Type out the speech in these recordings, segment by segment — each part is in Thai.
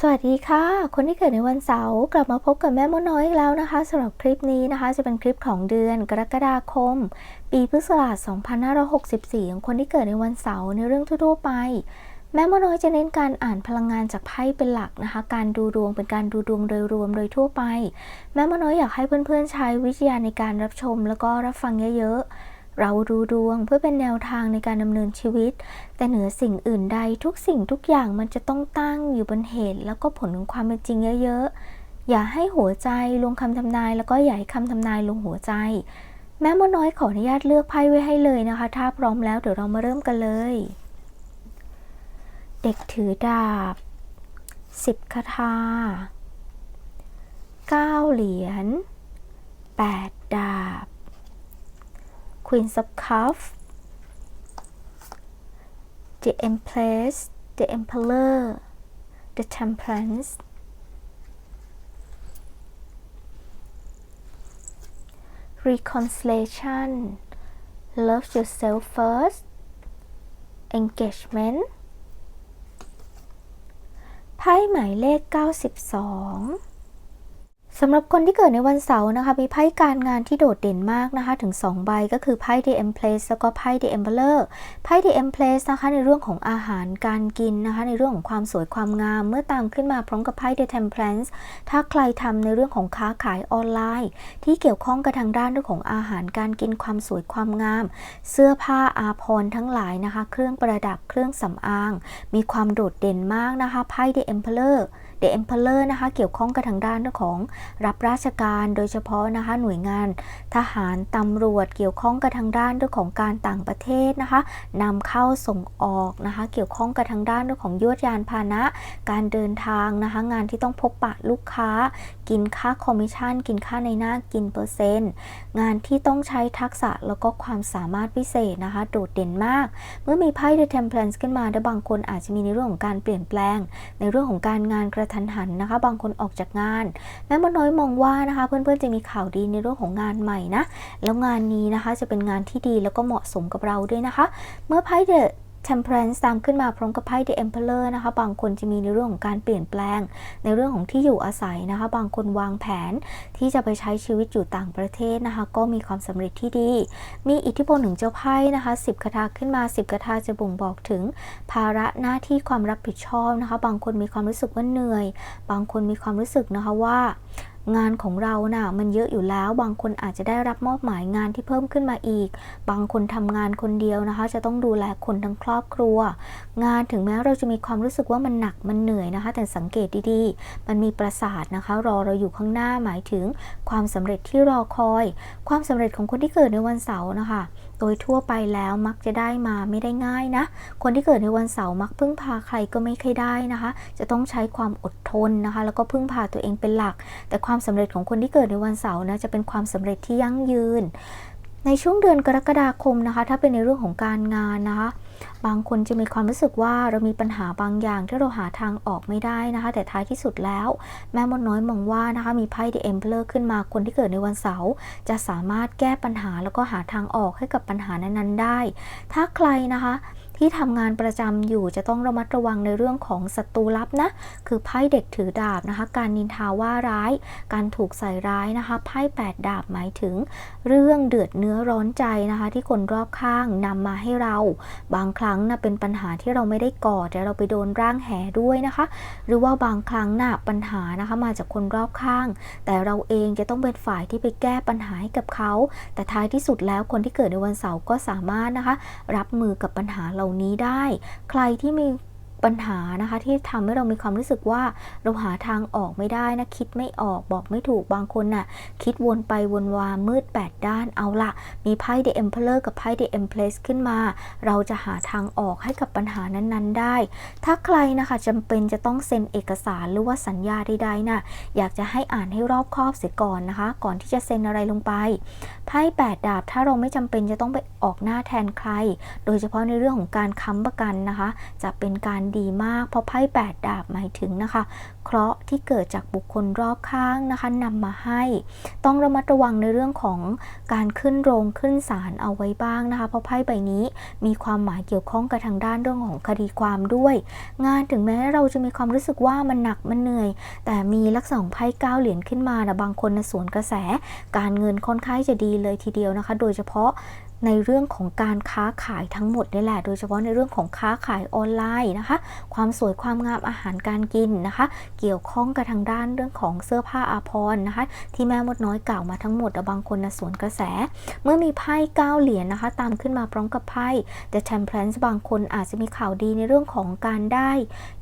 สวัสดีค่ะ คนที่เกิดในวันเสาร์กลับมาพบกับแม่มดน้อยอีกแล้วนะคะสำหรับคลิปนี้นะคะ จะเป็นคลิปของเดือนกรกฎาคม ปีพุทธศักราช 2564 ของคนที่เกิดในวันเสาร์ในเรื่องทั่วๆไป แม่มดน้อยจะเน้นการอ่านพลังงานจากไพ่เป็นหลักนะคะ การดูดวงเป็นการดูดวงโดยรวมโดยทั่วไป แม่มดน้อยอยากให้เพื่อนๆใช้วิจารณญาในการรับชม แล้วก็รับฟังเยอะๆ เราดูดวงเพื่อเป็นแนวทางในการดำเนินชีวิต แต่เหนือสิ่งอื่นใดทุกสิ่งทุกอย่างมันจะต้องตั้งอยู่บนเหตุ แล้วก็ผลของความเป็นจริงเยอะๆ อย่าให้หัวใจลงคำทำนาย แล้วก็อย่าให้คำทำนายลงหัวใจ แม่มดน้อยขออนุญาตเลือกไพ่ไว้ให้เลยนะคะ ถ้าพร้อมแล้วเดี๋ยวเรามาเริ่มกันเลย เด็กถือดาบสิบคาถาเก้าเหรียญแปดดาบ Queen of Cups The Empress The Emperor The Temperance Reconciliation Love yourself first Engagement ไพ่หมายเลข 92 สำหรับคนที่เกิดในวันเสาร์นะคะ มีไพ่การงานที่โดดเด่นมากนะคะ ถึง 2 ใบก็คือไพ่ The Empress แล้วก็ไพ่ The Emperor ไพ่ The Empress นะคะ ในเรื่องของอาหารการกินนะคะ ในเรื่องของความสวยความงาม เมื่อตามขึ้นมาพร้อมกับไพ่ The Temperance ถ้าใครทำในเรื่องของค้าขายออนไลน์ ที่เกี่ยวข้องกับทางด้านเรื่องของอาหารการกินความสวยความงาม เสื้อผ้าอาภรณ์ทั้งหลายนะคะ เครื่องประดับเครื่องสำอาง มีความโดดเด่นมากนะคะไพ่ The Emperor The Emperor นะคะเกี่ยวข้องกับทางด้านเรื่องของรับราชการโดยเฉพาะนะคะหน่วยงานทหารตำรวจเกี่ยวข้องกับทางด้านเรื่องของการต่างประเทศนะคะนำเข้าส่งออกนะคะเกี่ยวข้องกับทางด้านเรื่องของยวดยานพาหนะ การเดินทางนะคะงานที่ต้องพบปะลูกค้า กินค่าคอมมิชชั่น กินค่าในหน้ากินเปอร์เซ็นต์ งานที่ต้องใช้ทักษะแล้วก็ความสามารถพิเศษนะคะโดดเด่นมาก เมื่อมีไพ่ The Temperance ขึ้นมาและบางคนอาจจะมีในเรื่องของการเปลี่ยนแปลง ในเรื่องของการงานกระทันหันนะคะ บางคนออกจากงานแม่มดน้อยมองว่านะคะ เพื่อนๆจะมีข่าวดีในเรื่องของงานใหม่นะ แล้วงานนี้นะคะจะเป็นงานที่ดีแล้วก็เหมาะสมกับเราด้วยนะคะ เมื่อไพ่เดอะ Temperance ตามขึ้นมาพร้อมกับไพ่ The Emperor นะคะบางคนจะมีในเรื่องของการเปลี่ยนแปลง ในเรื่องของที่อยู่อาศัยนะคะ บางคนวางแผนที่จะไปใช้ชีวิตอยู่ต่างประเทศนะคะ ก็มีความสำเร็จที่ดี มีอิทธิพลถึงเจ้าไพ่นะคะ 10คาถาขึ้นมา 10คาถาจะบ่งบอกถึง ภาระหน้าที่ความรับผิดชอบนะคะ บางคนมีความรู้สึกว่าเหนื่อย บางคนมีความรู้สึกนะคะว่า งานของเรานะ่ะมันเยอะอยู่แล้ว บางคนอาจจะได้รับมอบหมายงานที่เพิ่มขึ้นมาอีก บางคนทำงานคนเดียวนะคะ จะต้องดูแลคนทั้งครอบครัว งานถึงแม้เราจะมีความรู้สึกว่ามันหนักมันเหนื่อยนะคะ แต่สังเกตดีๆ มันมีประสาทนะคะ รอเราอยู่ข้างหน้าหมายถึงความสำเร็จที่รอคอย ความสำเร็จของคนที่เกิดในวันเสาร์นะคะโดยทั่วไปแล้วมักจะได้มาไม่ได้ง่ายนะ คนที่เกิดในวันเสาร์มักพึ่งพาใครก็ไม่ค่อยได้นะคะ จะต้องใช้ความอดทนนะคะ แล้วก็พึ่งพาตัวเองเป็นหลัก แต่ความสำเร็จของคนที่เกิดในวันเสาร์นะจะเป็นความสำเร็จที่ยั่งยืน ในช่วงเดือนกรกฎาคมนะคะ ถ้าเป็นในเรื่องของการงานนะคะบางคนจะมีความรู้สึกว่าเรามีปัญหาบางอย่างที่เราหาทางออกไม่ได้นะคะ แต่ท้ายที่สุดแล้ว แม่มดน้อยมองว่านะคะมีไพ่ The Emperor ขึ้นมาคนที่เกิดในวันเสาร์จะสามารถแก้ปัญหาแล้วก็หาทางออกให้กับปัญหานั้นๆได้ ถ้าใครนะคะ ที่ทำงานประจำอยู่จะต้องระมัดระวังในเรื่องของศัตรูลับนะ คือไพ่เด็กถือดาบนะคะ การนินทาว่าร้าย การถูกใส่ร้ายนะคะ ไพ่แปดดาบหมายถึง เรื่องเดือดเนื้อร้อนใจนะคะ ที่คนรอบข้างนำมาให้เรา บางครั้งนะเป็นปัญหาที่เราไม่ได้ก่อแต่เราไปโดนร่างแห่ด้วยนะคะ หรือว่าบางครั้งนะ่ะปัญหานะคะมาจากคนรอบข้าง แต่เราเองจะต้องเป็นฝ่ายที่ไปแก้ปัญหาให้กับเขา แต่ท้ายที่สุดแล้วคนที่เกิดในวันเสาร์ก็สามารถนะคะ รับมือกับปัญหาเหล่านี้ได้ ใครที่มี ปัญหานะคะที่ทำให้เรามีความรู้สึกว่าเราหาทางออกไม่ได้นะคิดไม่ออกบอกไม่ถูกบางคนน่ะคิดวนไปวนวามืด 8 ด้านเอาละมีไพ่ The Emperor กับไพ่ The Empress ขึ้นมา เราจะหาทางออกให้กับปัญหานั้นๆ ได้ ถ้าใครนะคะจำเป็นจะต้องเซ็นเอกสารหรือว่าสัญญาใดๆนะ่ะอยากจะให้อ่านให้รอบคอบเสียก่อนนะคะ ก่อนที่จะเซ็นอะไรลงไปไพ่8ดาบถ้าเราไม่จำเป็นจะต้องไปออกหน้าแทนใคร โดยเฉพาะในเรื่องของการค้ำประกันนะคะ จะเป็นการดีมาก เพราะไพ่แปดดาบหมายถึงนะคะ เคราะห์ที่เกิดจากบุคคลรอบข้างนะคะนำมาให้ ต้องระมัดระวังในเรื่องของการขึ้นโรงขึ้นศาลเอาไว้บ้างนะคะ เพราะไพ่ใบนี้มีความหมายเกี่ยวข้องกับทางด้านเรื่องของคดีความด้วย งานถึงแม้เราจะมีความรู้สึกว่ามันหนักมันเหนื่อย แต่มีลักษณะของไพ่เก้าเหรียญขึ้นมานะบางคนนะสวนกระแส การเงินค่อนข้างจะดีเลยทีเดียวนะคะ โดยเฉพาะ ในเรื่องของการค้าขายทั้งหมดนี่แหละ โดยเฉพาะในเรื่องของค้าขายออนไลน์นะคะ ความสวยความงามอาหารการกินนะคะ เกี่ยวข้องกับทางด้านเรื่องของเสื้อผ้าอาภรณ์นะคะ ที่แม่มดน้อยกล่าวมาทั้งหมดบางคนนะสวนกระแส เมื่อมีไพ่เก้าเหรียญนะคะ ตามขึ้นมาพร้อมกับไพ่ The Temperance บางคนอาจจะมีข่าวดีในเรื่องของการได้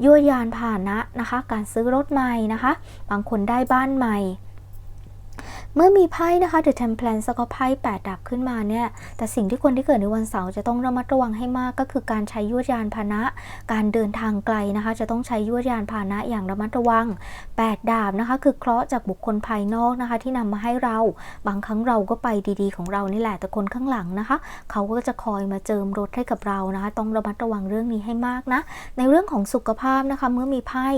ยั่วยานพาหนะนะคะ การซื้อรถใหม่นะคะ บางคนได้บ้านใหม่ เมื่อมีไพ่นะคะ The Temperance แล้วก็ไพ่แปดดาบขึ้นมาเนี่ย แต่สิ่งที่คนที่เกิดในวันเสาร์จะต้องระมัดระวังให้มากก็คือการใช้ยวดยานพาหนะ การเดินทางไกลนะคะ จะต้องใช้ยวดยานพาหนะอย่างระมัดระวังแปดดาบนะคะ คือเคราะห์จากบุคคลภายนอกนะคะ ที่นำมาให้เรา บางครั้งเราก็ไปดีๆ ของเรานี่แหละแต่คนข้างหลังนะคะ เขาก็จะคอยมาเจิมรถให้กับเรานะคะ ต้องระมัดระวังเรื่องนี้ให้มากนะ ในเรื่องของสุขภาพนะคะ เมื่อมีไพ่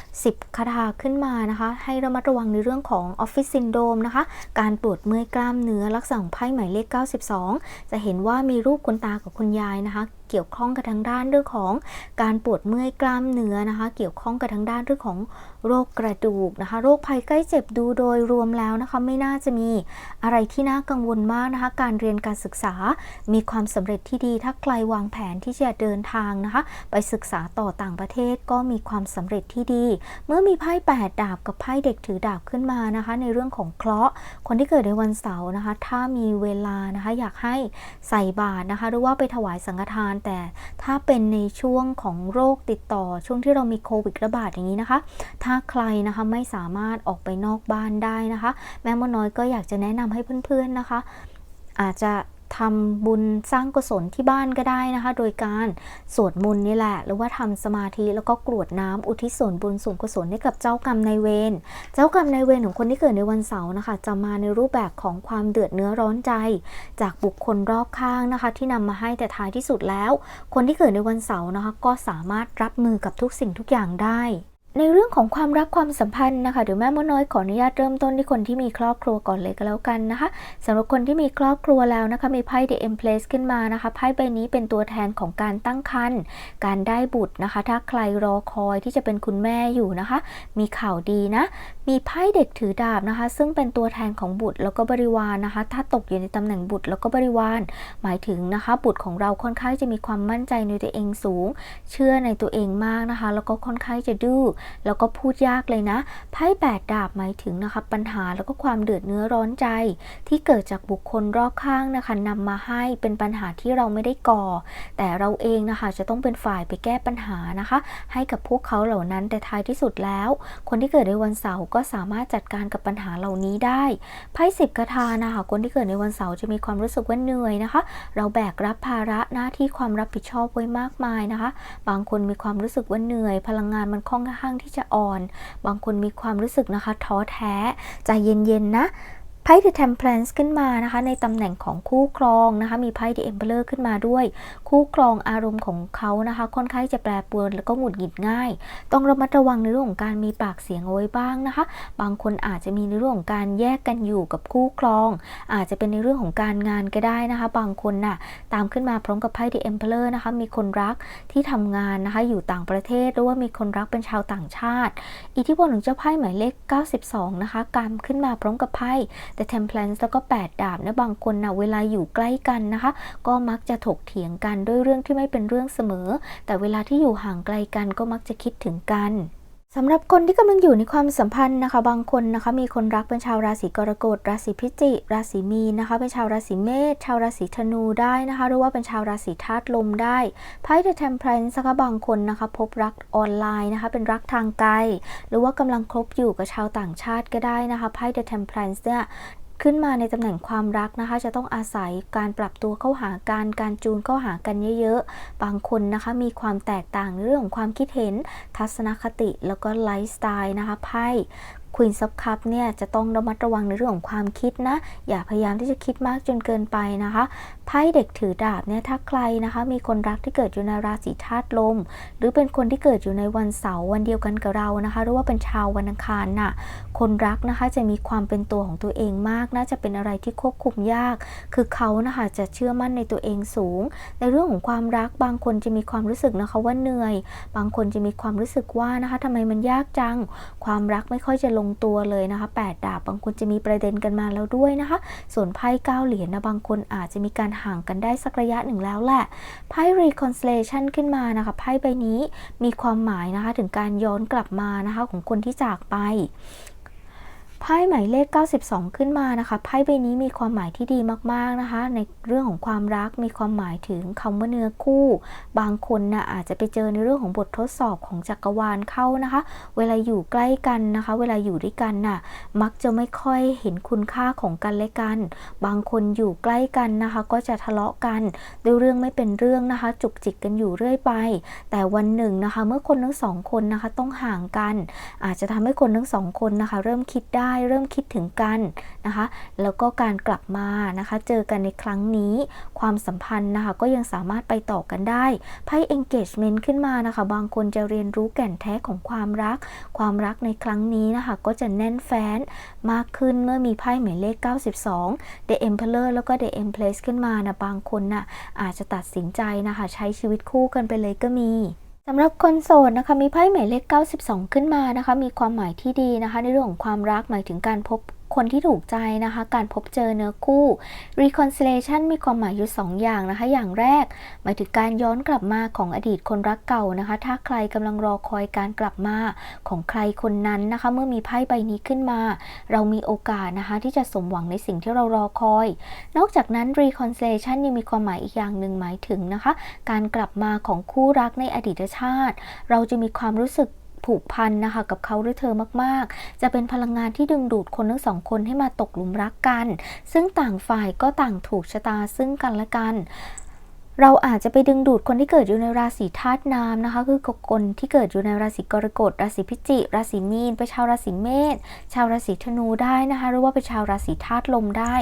10คาถาขึ้นมานะคะ ให้ระมัดระวังในเรื่องของออฟฟิศซินโดมนะคะการปวดเมื่อยกล้ามเนื้อลักษณะของไพ่หมายเลข 92 จะเห็นว่ามีรูปคุณตากับคุณยายนะคะ เกี่ยวข้องกับทางด้านเรื่องของการปวดเมื่อยกล้ามเนื้อนะคะ เกี่ยวข้องกับทางด้านเรื่องของโรคกระดูกนะคะ โรคภัยใกล้เจ็บดูโดยรวมแล้วนะคะ ไม่น่าจะมีอะไรที่น่ากังวลมากนะคะ การเรียนการศึกษามีความสำเร็จที่ดี ถ้าใครวางแผนที่จะเดินทางนะคะ ไปศึกษาต่อต่างประเทศก็มีความสำเร็จที่ดี เมื่อมีไพ่แปดดาบกับไพ่เด็กถือดาบขึ้นมานะคะ ในเรื่องของเคราะห์คนที่เกิดในวันเสาร์นะคะ ถ้ามีเวลานะคะ อยากให้ใส่บาตรนะคะ หรือว่าไปถวายสังฆทานแต่ถ้าเป็นในช่วงของโรคติดต่อช่วงที่เรามีโควิดระบาดอย่างนี้นะคะ ถ้าใครนะคะไม่สามารถออกไปนอกบ้านได้นะคะ แม่มดน้อยก็อยากจะแนะนำให้เพื่อนๆนะคะ อาจจะ ทำบุญสร้างกุศลที่บ้านก็ได้นะคะ โดยการสวดมนต์นี่แหละ หรือว่าทำสมาธิแล้วก็กรวดน้ำอุทิศส่วนบุญส่วนกุศลให้กับเจ้ากรรมนายเวรเจ้ากรรมนายเวรของคนที่เกิดในวันเสาร์นะคะ จะมาในรูปแบบของความเดือดเนื้อร้อนใจ จากบุคคลรอบข้างนะคะ ที่นำมาให้แต่ท้ายที่สุดแล้ว คนที่เกิดในวันเสาร์นะคะ ก็สามารถรับมือกับทุกสิ่งทุกอย่างได้ ในเรื่องของความรักความสัมพันธ์นะคะเดี๋ยวแม่มดน้อยขออนุญาตเริ่มต้นที่คนที่มีครอบครัวก่อนเลยก็แล้วกันนะคะสำหรับคนที่มีครอบครัวแล้วนะคะมีไพ่ The Empress ขึ้นมานะคะไพ่ใบนี้เป็นตัวแทนของการตั้งครรภ์การได้บุตรนะคะ ถ้าใครรอคอยที่จะเป็นคุณแม่อยู่นะคะ มีข่าวดีนะ มีไพ่เด็กถือดาบนะคะ ซึ่งเป็นตัวแทนของบุตรแล้วก็บริวารนะคะ ถ้าตกอยู่ในตำแหน่งบุตรแล้วก็บริวาร หมายถึงนะคะ บุตรของเราค่อนข้างจะมีความมั่นใจในตัวเองสูง เชื่อในตัวเองมากนะคะ แล้วก็ค่อนข้างจะดื้อแล้วก็พูดยากเลยนะ ไพ่แปดดาบหมายถึงนะคะปัญหาแล้วก็ความเดือดเนื้อร้อนใจ ที่เกิดจากบุคคลรอบข้างนะคะนำมาให้เป็นปัญหาที่เราไม่ได้ก่อ แต่เราเองนะคะจะต้องเป็นฝ่ายไปแก้ปัญหานะคะ ให้กับพวกเขาเหล่านั้นแต่ท้ายที่สุดแล้ว คนที่เกิดในวันเสาร์ก็สามารถจัดการกับปัญหาเหล่านี้ได้ไพ่สิบกระทานะคะคนที่เกิดในวันเสาร์จะมีความรู้สึกว่าเหนื่อยนะคะ เราแบกรับภาระหน้าที่ความรับผิดชอบไว้มากมายนะคะ บางคนมีความรู้สึกว่าเหนื่อย พลังงานมันค่อนข้างที่จะอ่อน บางคนมีความรู้สึกนะคะ ท้อแท้ ใจเย็นๆนะ ไพ่ The Temperance ขึ้นมานะคะ ในตำแหน่งของคู่ครองนะคะ มีไพ่ The Emperor ขึ้นมาด้วย คู่ครองอารมณ์ของเขานะคะ ค่อนข้างจะแปรปรวนแล้วก็หงุดหงิดง่าย ต้องระมัดระวังในเรื่องของการมีปากเสียงเอาไว้บ้างนะคะ บางคนอาจจะมีในเรื่องของการแยกกันอยู่กับคู่ครอง อาจจะเป็นในเรื่องของการงานก็ได้นะคะ บางคนน่ะตามขึ้นมาพร้อมกับไพ่ The Emperor นะคะ มีคนรักที่ทำงานนะคะ อยู่ต่างประเทศหรือว่ามีคนรักเป็นชาวต่างชาติ อิทธิพลของเจ้าไพ่หมายเลข 92 นะคะการขึ้นมาพร้อมกับไพ่แต่เทมเพลนซ์แล้วก็ 8 ดาบนะบางคนนะเวลาอยู่ใกล้กันนะคะ ก็มักจะถกเถียงกันด้วยเรื่องที่ไม่เป็นเรื่องเสมอ แต่เวลาที่อยู่ห่างไกลกันก็มักจะคิดถึงกัน สำหรับคนที่กำลังอยู่ในความสัมพันธ์นะคะ บางคนนะคะ มีคนรักเป็นชาวราศีกรกฎ ราศีพิจิกราศีมีนะคะ เป็นชาวราศีเมษชาวราศีธนูได้นะคะ หรือว่าเป็นชาวราศีธาตุลมได้ไพ่เดอะเทมเพลนส์นะคะบางคนนะคะ พบรักออนไลน์นะคะ เป็นรักทางไกล หรือว่ากำลังคบอยู่กับชาวต่างชาติก็ได้นะคะไพ่เดอะเทมเพลนส์เนี่ย ขึ้นมาในตำแหน่งความรักนะคะ จะต้องอาศัยการปรับตัวเข้าหากันการจูนเข้าหากันเยอะๆ บางคนนะคะมีความแตกต่างเรื่องของความคิดเห็นทัศนคติแล้วก็ไลฟ์สไตล์นะคะไพ่ Queen of Cup เนี่ยจะต้องระมัดระวังในเรื่องของความคิดนะ อย่าพยายามที่จะคิดมากจนเกินไปนะคะไพ่เด็กถือดาบเนี่ยถ้าใครนะคะ มีคนรักที่เกิดอยู่ในราศีธาตุลม หรือเป็นคนที่เกิดอยู่ในวันเสาร์วันเดียวกันกับเรานะคะ หรือว่าเป็นชาววันอังคารน่ะคนรักนะคะจะมีความเป็นตัวของตัวเองมากน่าจะเป็นอะไรที่ควบคุมยาก คือเขานะคะจะเชื่อมั่นในตัวเองสูง ในเรื่องของความรักบางคนจะมีความรู้สึกนะคะว่าเหนื่อย บางคนจะมีความรู้สึกว่านะคะทำไมมันยากจัง ความรักไม่ค่อยจะลงตัวเลยนะคะแปดดาบบางคนจะมีประเด็นกันมาแล้วด้วยนะคะ ส่วนไพ่เก้าเหรียญนะบางคนอาจจะมีการห่างกันได้สักระยะหนึ่งแล้วแหละไพ่ reconciliation ขึ้นมานะคะไพ่ใบนี้มีความหมายนะคะถึงการย้อนกลับมานะคะของคนที่จากไป ไพ่หมายเลข 92 ขึ้นมานะคะไพ่ใบนี้มีความหมายที่ดีมาก ๆนะคะ ในเรื่องของความรักมีความหมายถึงคำว่าเนื้อคู่ บางคนนะ่ะอาจจะไปเจอในเรื่องของบททดสอบของจักรวาลเข้านะคะ เวลาอยู่ใกล้กันนะคะ เวลาอยู่ด้วยกันน่ะมักจะไม่ค่อยเห็นคุณค่าของกันและกัน บางคนอยู่ใกล้กันนะคะ ก็จะทะเลาะกันด้วยเรื่องไม่เป็นเรื่องนะคะ จุกจิกกันอยู่เรื่อยไป แต่วันหนึ่งนะคะ เมื่อคนทั้งสองคนนะคะต้องห่างกัน อาจจะทำให้คนทั้งสองคนนะคะ เริ่มคิดได้ได้เริ่มคิดถึงกันนะคะ แล้วก็การกลับมานะคะ เจอกันในครั้งนี้ความสัมพันธ์นะคะก็ยังสามารถไปต่อกันได้ไพ่ engagement ขึ้นมานะคะ บางคนจะเรียนรู้แก่นแท้ของความรัก ความรักในครั้งนี้นะคะก็จะแน่นแฟ้นมากขึ้นเมื่อมีไพ่หมายเลข 92 The Emperor แล้วก็ The Empress ขึ้นมานะบางคนน่ะอาจจะตัดสินใจนะคะ ใช้ชีวิตคู่กันไปเลยก็มี สำหรับคนโสดนะคะมีไพ่หมายเลข 92 ขึ้นมานะคะ มีความหมายที่ดีนะคะ ในเรื่องของความรักหมายถึงการพบ คนที่ถูกใจนะคะ การพบเจอเนื้อคู่ reconciliation มีความหมายอยู่ 2 อย่างนะคะ อย่างแรก หมายถึงการย้อนกลับมาของอดีตคนรักเก่านะคะ ถ้าใครกำลังรอคอยการกลับมาของใครคนนั้นนะคะ เมื่อมีไพ่ใบนี้ขึ้นมา เรามีโอกาสนะคะ ที่จะสมหวังในสิ่งที่เรารอคอย นอกจากนั้น reconciliation ยังมีความหมายอีกอย่างหนึ่งหมายถึงนะคะ การกลับมาของคู่รักในอดีตชาติ เราจะมีความรู้สึก ผูกพันนะคะกับเขาหรือเธอมากๆ จะเป็นพลังงานที่ดึงดูดคนทั้งสองคนให้มาตกหลุมรักกัน ซึ่งต่างฝ่ายก็ต่างถูกชะตาซึ่งกันและกัน เราอาจจะไปดึงดูดคนที่เกิดอยู่ในราศีธาตุน้ำนะคะ คือคนที่เกิดอยู่ในราศีกรกฎ ราศีพิจิ ราศีมีน ไปชาวราศีเมษ ชาวราศีธนูได้นะคะ หรือว่าเป็นชาวราศีธาตุลมได้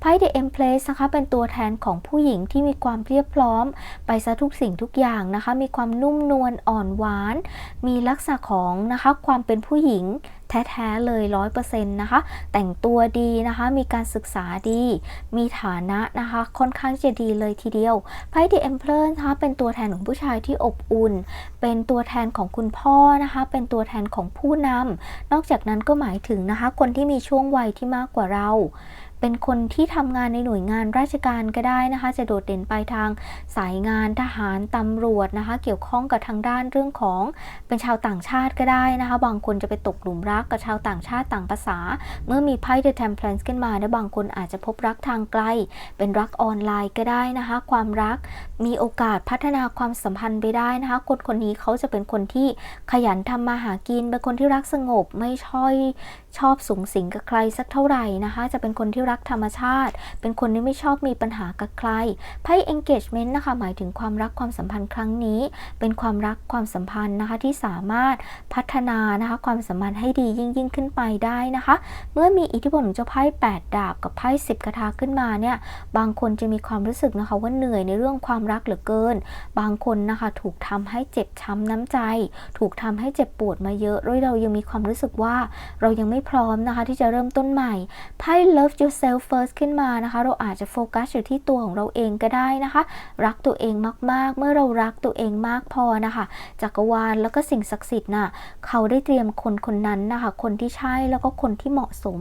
ไพ่ The Empress นะคะ เป็นตัวแทนของผู้หญิงที่มีความเรียบพร้อม ไปซะทุกสิ่งทุกอย่างนะคะ มีความนุ่มนวลอ่อนหวาน มีลักษณะของนะคะความเป็นผู้หญิง แท้ๆเลยร้อยเปอร์เซ็นต์นะคะ แต่งตัวดีนะคะ มีการศึกษาดี มีฐานะนะคะ ค่อนข้างจะดีเลยทีเดียวไพ่ดีเอ็มเพลนนะคะเป็นตัวแทนของผู้ชายที่อบอุ่น เป็นตัวแทนของคุณพ่อนะคะ เป็นตัวแทนของผู้นำนอกจากนั้นก็หมายถึงนะคะ คนที่มีช่วงวัยที่มากกว่าเรา เป็นคนที่ทำงานในหน่วยงานราชการก็ได้นะคะ จะโดดเด่นไปทางสายงานทหารตำรวจนะคะ เกี่ยวข้องกับทางด้านเรื่องของเป็นชาวต่างชาติก็ได้นะคะ บางคนจะไปตกหลุมรักกับชาวต่างชาติต่างภาษา เมื่อมีไพ่ The Temperance ขึ้นมาและบางคนอาจจะพบรักทางไกล เป็นรักออนไลน์ก็ได้นะคะ ความรักมีโอกาสพัฒนาความสัมพันธ์ไปได้นะคะ คนคนนี้เขาจะเป็นคนที่ขยันทำมาหากินเป็นคนที่รักสงบไม่ชอยชอบสูงสิงกับใครสักเท่าไหร่นะคะ จะเป็นคนที่รักธรรมชาติ เป็นคนที่ไม่ชอบมีปัญหากับใคร ไพ่ engagement นะคะ หมายถึงความรักความสัมพันธ์ครั้งนี้ เป็นความรักความสัมพันธ์นะคะที่สามารถพัฒนานะคะความสัมพันธ์ให้ดียิ่งยิ่งขึ้นไปได้นะคะ เมื่อมีอิทธิพลของเจ้าไพ่8ดาบกับไพ่10คาถาขึ้นมาเนี่ย บางคนจะมีความรู้สึกนะคะว่าเหนื่อยในเรื่องความรักเหลือเกิน บางคนนะคะถูกทำให้เจ็บช้ำน้ำใจ ถูกทำให้เจ็บปวดมาเยอะด้วยเรายังมีความรู้สึกว่า เรายังไม่พร้อมนะคะที่จะเริ่มต้นใหม่ไพ่ love yourself first ขึ้นมานะคะ เราอาจจะโฟกัสอยู่ที่ตัวของเราเองก็ได้นะคะ รักตัวเองมากๆ เมื่อเรารักตัวเองมากพอนะคะ จักรวาลแล้วก็สิ่งศักดิ์สิทธิ์น่ะเขาได้เตรียมคนคนนั้นนะคะ คนที่ใช่แล้วก็คนที่เหมาะสม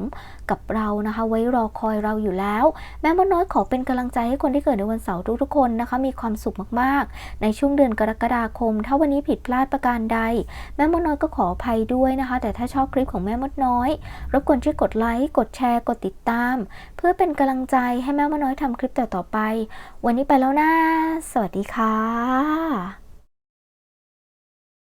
กับเรานะคะ ไว้รอคอยเราอยู่แล้ว แม่มดน้อยขอเป็นกำลังใจให้คนที่เกิดในวันเสาร์ทุกๆคนนะคะ มีความสุขมากๆ ในช่วงเดือนกรกฎาคม ถ้าวันนี้ผิดพลาดประการใด แม่มดน้อยก็ขออภัยด้วยนะคะ แต่ถ้าชอบคลิปของแม่มดน้อย รบกวนช่วยกดไลค์ กดแชร์ กดติดตามเพื่อเป็นกำลังใจให้แม่มาน้อยทำคลิปต่อๆไป วันนี้ไปแล้วนะ สวัสดีค่ะ